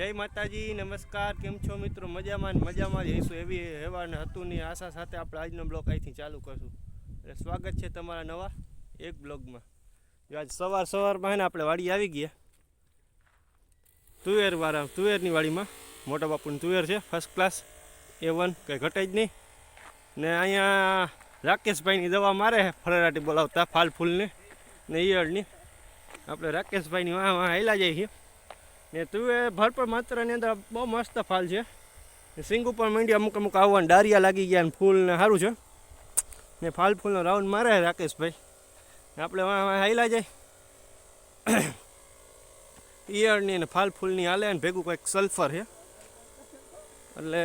જય માતાજી, નમસ્કાર, કેમ છો મિત્રો? મજામાં મજામાં જ. રહીશું એવી હેવાને હતું ની આશા સાથે આપણે આજનો બ્લોગ અહીંથી ચાલુ કરશું. એટલે સ્વાગત છે તમારા નવા એક બ્લોગમાં. આજ સવાર સવારમાં ને આપણે વાડી આવી ગયા. તુવેર વાળા, તુવેરની વાડીમાં. મોટા બાપુની તુવેર છે ફર્સ્ટ ક્લાસ એ વન કંઈ ઘટે જ નહીં. ને અહીંયા રાકેશભાઈની દવા મારે ફળરાટી બોલાવતા, ફાલ ફૂલની ને ઈયળની. આપણે રાકેશભાઈની વાહ વાહ હેલા જઈએ છીએ. ને તું એ ભરપૂર માત્રાની અંદર બહુ મસ્ત ફાલ છે. સિંગ ઉપર માંડી અમુક અમુક આવવાને ડારિયા લાગી ગયા ને ફૂલ ને સારું છે. ને ફાલ ફૂલનો રાઉન્ડ મારે રાકેશભાઈ. આપણે હાઈલા જાય. ઈયળની ને ફાલ ફૂલની હાલે ને ભેગું કંઈક સલ્ફર છે. એટલે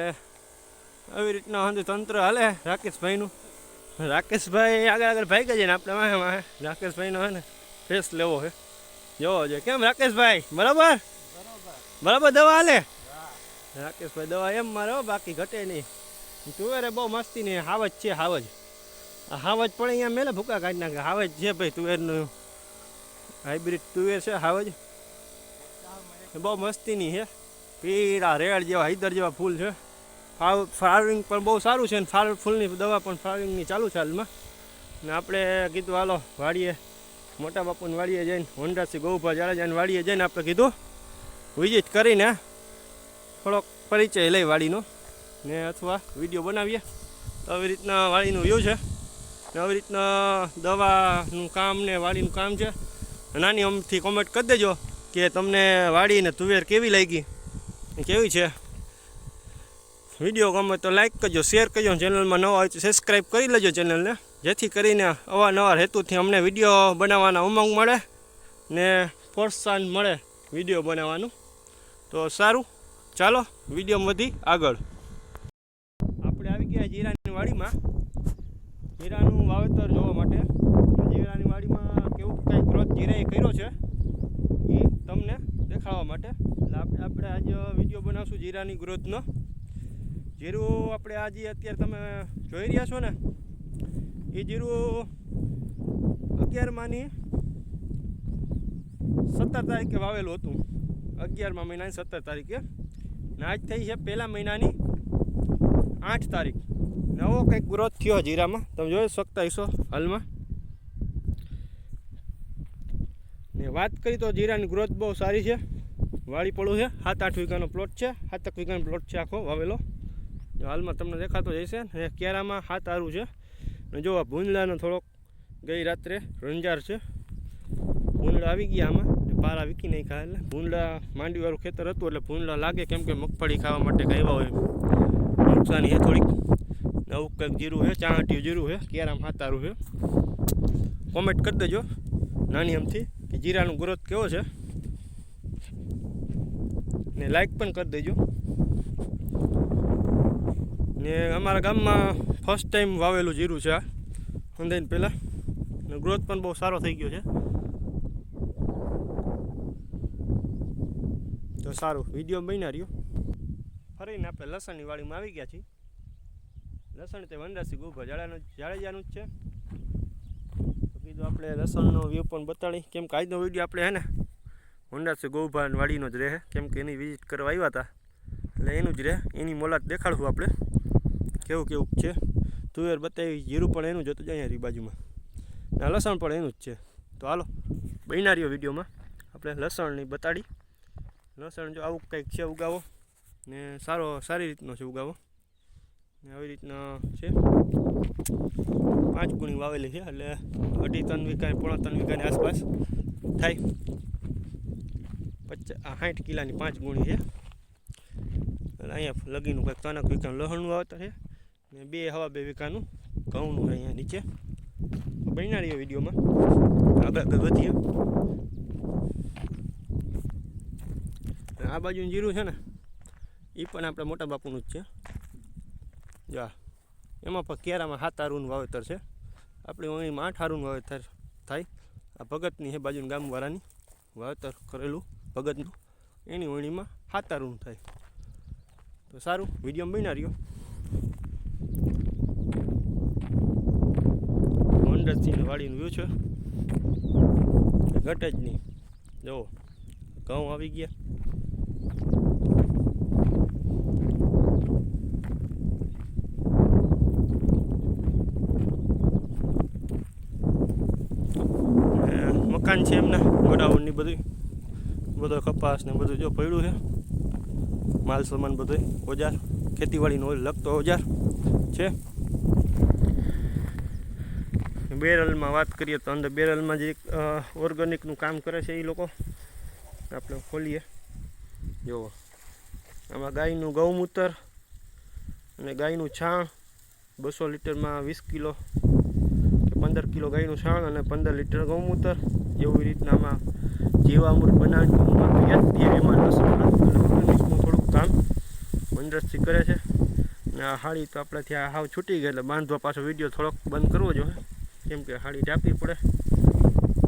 આવી રીતના હંધુ તંત્ર હાલે રાકેશભાઈનું. રાકેશભાઈ આગળ આગળ ભાઈ ગયા ને આપણે વાહે વાહે. રાકેશભાઈનો હે ને ફેસ લેવો છે. જોવો છે કેમ રાકેશભાઈ? બરાબર? બરાબર દવા હાલે? રાકેશભાઈ, દવા એમ મારે બાકી ઘટે નહીં. તુવેરે બહુ મસ્તી નહીં હાવજ છે, હાવજ. હાવજ પણ અહીંયા મેલે ભૂકા કાઢી નાખે. હાવજ છે ભાઈ તુવેરનું. હાઇબ્રિડ તુવેર છે, હાવજ. બહુ મસ્તીની છે. પીળા રેડ જેવા, હૈદર જેવા ફૂલ છે. ફાવ ફ્લાવરિંગ પણ બહુ સારું છે ને ફાર ફૂલની દવા પણ ફ્લાવરિંગની ચાલુ છે હાલમાં. ને આપણે કીધું, હાલો વાડીએ, મોટા બાપુને વાડીએ જઈને હોન્ડાથી ગૌભા જાડેજાની વાડીએ જઈને આપણે કીધું. વિઝિટ કરીને થોડોક પરિચય લઈ વાડીનો ને અથવા વીડિયો બનાવીએ. તો આવી રીતના વાડીનું વ્યૂ છે. ને આવી રીતના દવાનું કામ ને વાડીનું કામ છે. નાની અમથી કોમેન્ટ કરી દેજો કે તમને વાડી ને તુવેર કેવી લાગી? કેવી છે? વીડિયો ગમે તો લાઈક કરજો શેર કરજો. ચેનલમાં નવા હોય તો સબસ્ક્રાઈબ કરી લેજો ચેનલને. જેથી કરીને અવારનવાર હેતુથી અમને વીડિયો બનાવવાના ઉમંગ મળે ને પ્રોત્સાહન મળે વીડિયો બનાવવાનું. તો સારું, ચાલો, વીડિયો વધી આગળ. આપણે આવી ગયા જીરાની વાડીમાં. જીરાનું વાવેતર જોવા માટે. જીરાની વાડીમાં કેવું કાંઈ ગ્રોથ જીરાએ કર્યો છે, એ તમને દેખાડવા માટે. એટલે આપણે આજે વીડિયો બનાવશું જીરાની ગ્રોથનો. જીરું આપણે આજે અત્યારે તમે જોઈ રહ્યા છો ને, એ જીરું અગિયારમાંની સત્તર તારીખે વાવેલું હતું. અગિયારમા મહિનાની સત્તર તારીખે ને આજ થઈ છે પહેલા મહિનાની આઠ તારીખ. નવો કંઈક ગ્રોથ થયો જીરામાં. તમે જોઈ શકતા હાલમાં? ને વાત કરી તો જીરાની ગ્રોથ બહુ સારી છે. વાળી પડું છે. સાત આઠ વીઘાનો પ્લોટ છે. સાતક વીઘાનો પ્લોટ છે આખો વાવેલો. હાલમાં તમને દેખાતો જશે ને કેરામાં હાથ આરું છે. ને જો આ થોડોક ગઈ રાત્રે રંજાર છે. ભૂંદડા આવી ગયા આમાં. પારા વીકી નહીં ખાય. એટલે ભૂંડા માંડવીવાળું ખેતર હતું એટલે ભૂંડા લાગે કેમ કે મગફળી ખાવા માટે આવ્યા હોય. નુકસાની છે થોડીક. નવું કંઈક જીરું છે ચાંટીયું જીરું છે, કેરામ હાતારું છે. કોમેન્ટ કરી દેજો નાની આમથી કે જીરાનું ગ્રોથ કેવો છે. ને લાઈક પણ કરી દેજો. ને અમારા ગામમાં ફર્સ્ટ ટાઈમ વાવેલું જીરું છે આ. અંદાઈને પહેલાં ને ગ્રોથ પણ બહુ સારો થઈ ગયો છે. સારું. વીડિયો બન્યા રહ્યો. ફરીને આપણે લસણની વાડીમાં આવી ગયા છીએ. લસણ તે વનરાસી ગોભા જાડાનું જાડેજાનું જ છે. તો કીધું આપણે લસણનો વ્યૂ પણ બતાડી. કેમ કે આજનો વીડિયો આપણે હે ને વનરાસી ગોભા વાડીનો જ રહે. કેમ કે એની વિઝિટ કરવા આવ્યા હતા. એટલે એનું જ રહે. એની મોલાત દેખાડશું આપણે. કેવું કેવું છે? તુવેર બતાવી, જીરું પણ એનું જ હતું અહીંયા બાજુમાં. ને લસણ પણ એનું જ છે. તો હાલો, બન્યા રહ્યો વિડીયોમાં. આપણે લસણની બતાડી. લસણ જો આવું કંઈક છે ઉગાવો. ને સારો, સારી રીતનો છે ઉગાવો. ને આવી રીતના છે. પાંચ ગુણી વાવેલી છે, એટલે અઢી ત્રણ વીઘા પોણા ત્રણ વીઘાની આસપાસ થાય. પચાસ સાઠ કિલાની પાંચ ગુણી છે. અને અહીંયા લગીનું કંઈક ત્રણક વીઘાનું લસણનું વાવતર છે. ને બે હવા બે વીઘાનું ઘઉંનું અહીંયા નીચે. બન્યા વિડીયોમાં. આગળ આગળ વધીએ અને આ બાજુનું જીરું છે ને એ પણ આપણે મોટા બાપુનું જ છે. જા એમાં પણ કેરામાં સાત વાવેતર છે. આપણે અહીંમાં આઠ આરુનું વાવેતર થાય. આ ભગતની છે બાજુની ગામવાળાની વાવેતર કરેલું, ભગતનું. એની વણીમાં સાત થાય. તો સારું, વીડિયો બન્યા રહ્યો. વંડરસિંહ વાડીનું વ્યૂ છે. ઘટ જ નહીં. જુઓ, ઘઉં આવી ગયા. દુકાન છે એમને, ગોડાઉનની બધી. બધો કપાસ ને બધું જો પડ્યું છે. માલ સામાન બધું ઓજાર. ખેતીવાડીનો લગતો ઓજાર છે. બેરલમાં વાત કરીએ તો અંદર બેરલમાં જે ઓર્ગેનિકનું કામ કરે છે એ લોકો. આપણે ખોલીએ. જુઓ. આમાં ગાયનું ગૌમૂત્ર અને ગાયનું છાણ, બસો લીટરમાં વીસ કિલો કે પંદર કિલો ગાયનું છાણ અને પંદર લીટર ગૌમૂત્ર. એવી રીતના આમાં જીવામૃત બનાવી એમાં લસણમાં અને ઓર્ગેનિકનું થોડુંક કામ મંદરસ્તી કરે છે. અને આ હાડી તો આપણે ત્યાં હાવ છૂટી ગઈ, એટલે બાંધવા પાછો વીડિયો થોડોક બંધ કરવો જોઈએ કેમ કે હાડી ઢાંકવી પડે.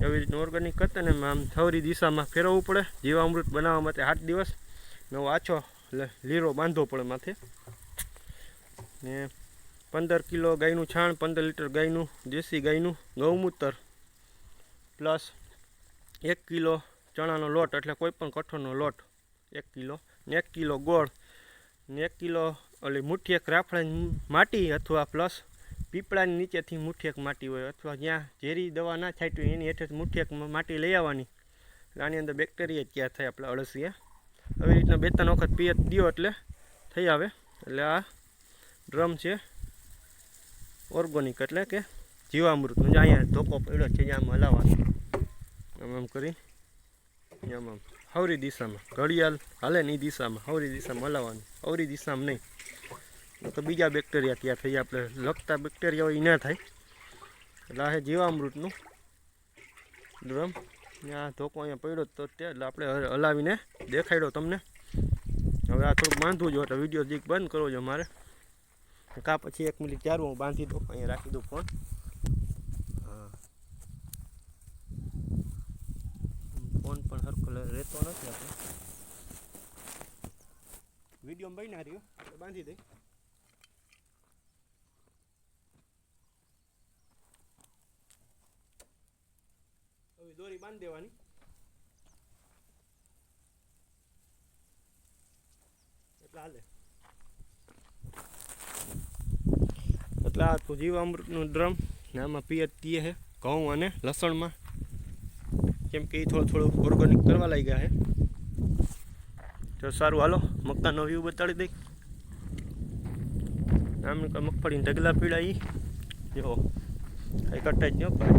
એવી રીતનું ઓર્ગેનિક કરતા ને આમ થવરી દિશામાં ફેરવવું પડે. જીવામૃત બનાવવા માટે આઠ દિવસ. નવો આછો લીરો બાંધવો પડે માથે. ને પંદર કિલો ગાયનું છાણ, પંદર લીટર ગાયનું, દેશી ગાયનું ગૌમૂત્ર પ્લસ એક કિલો ચણાનો લોટ, એટલે કોઈપણ કઠોળનો લોટ, એક કિલો, ને એક કિલો ગોળ, ને એક કિલો ઓલી મુઠ્ઠી, એક રાફડાની માટી, અથવા પ્લસ પીપળાની નીચેથી મુઠ્ઠી એક માટી હોય, અથવા જ્યાં ઝેરી દવા ના થાય તો એની હેઠળ મુઠ્ઠી એક માટી લઈ આવવાની. આની અંદર બેક્ટેરિયા ક્યાં થાય આપણે અળસીએ આવી રીતના બે ત્રણ વખત પિયત દો એટલે થઈ આવે. એટલે આ ડ્રમ છે ઓર્ગોનિક, એટલે કે જીવામૃતનું જે અહીંયા ધોકો પડ્યો છે આમ હલાવવાનો. આમ આમ કરી. આમ આમ. હવરી દિશામાં. ઘડિયાળ હાલે ને દિશામાં. હવરી દિશામાં હલાવવાનું. હવરી દિશામાં નહીં. તો બીજા બેક્ટેરિયા ત્યાં થઈ. આપણે લગતા બેક્ટેરિયા હોય એ ના થાય. એટલે આ જીવામૃતનું ડ્રમ આ ધોકો અહીંયા પડ્યો તો તે એટલે આપણે હલાવીને દેખાડ્યો તમને. હવે આ થોડુંક બાંધવું જોઈએ એટલે વીડિયો જીક બંધ કરવો જોઈએ મારે. કા પછી એક મિનિટ ચારું હું બાંધી દઉં. અહીંયા રાખી દઉં ફોન હા ફોન પણ હરખો નથી આપણે વીડિયો બન્યા રહ્યો બાંધી દઈ હવે દોરી બાંધી દેવાની. એટલે હાલે. એટલે આ તો જીવામૃતનું ડ્રમ ને આમાં પિયત તીએ છે ઘઉં અને લસણમાં. કેમ કે એ થોડું થોડું ઓર્ગેનિક કરવા લાગ્યા છે. તો સારું, હાલો મકાનનો વ્યૂ બતાડી દઈ આમ મગફળીને ઢગલા પીડા એ જો કઈ કટાઈ જ ન પડે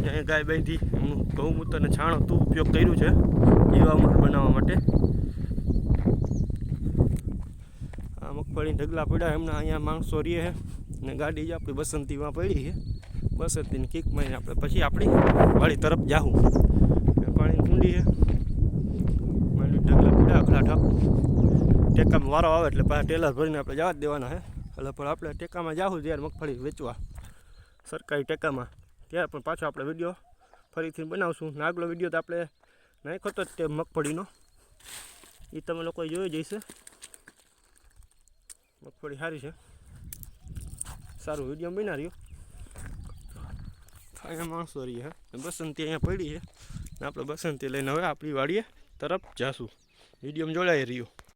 અહીંયા ગાય બાંધી ગૌમૂત્ર અને છાણ હતું, ઉપયોગ કર્યું છે, એવા મૂળ બનાવવા માટે. આ મગફળી ઢગલા પીડા, એમના અહીંયા માણસો રહીએ છે, ને ગાડી જ આપણી બસંતીમાં પડી છે. બસંતીની કિક મારીને આપણે પછી આપણી વાળી તરફ જાહું. પાણી ઊંડી છે. ટેકામાં વારો આવે એટલે પાછા ટેલર ભરીને આપણે જવા જ દેવાના હે. એટલે પણ આપણે ટેકામાં જાવું ત્યારે મગફળી વેચવા. સરકારી ટેકામાં. ત્યારે પણ પાછો આપણે વીડિયો ફરીથી બનાવશું. ને આગલો વીડિયો તો આપણે નાખ્યો જ તે મગફળીનો. એ તમે લોકો જોઈ જઈશે મગફળી સારી છે. સારું વીડિયો બના રહ્યો અહીંયા માણસો રહી હે બસંતી અહીંયા પડી છે. આપણે બસંતી લઈને હવે આપણી વાડીએ તરફ જાશું. વિડીયોમાં જોડાઈ રહ્યો.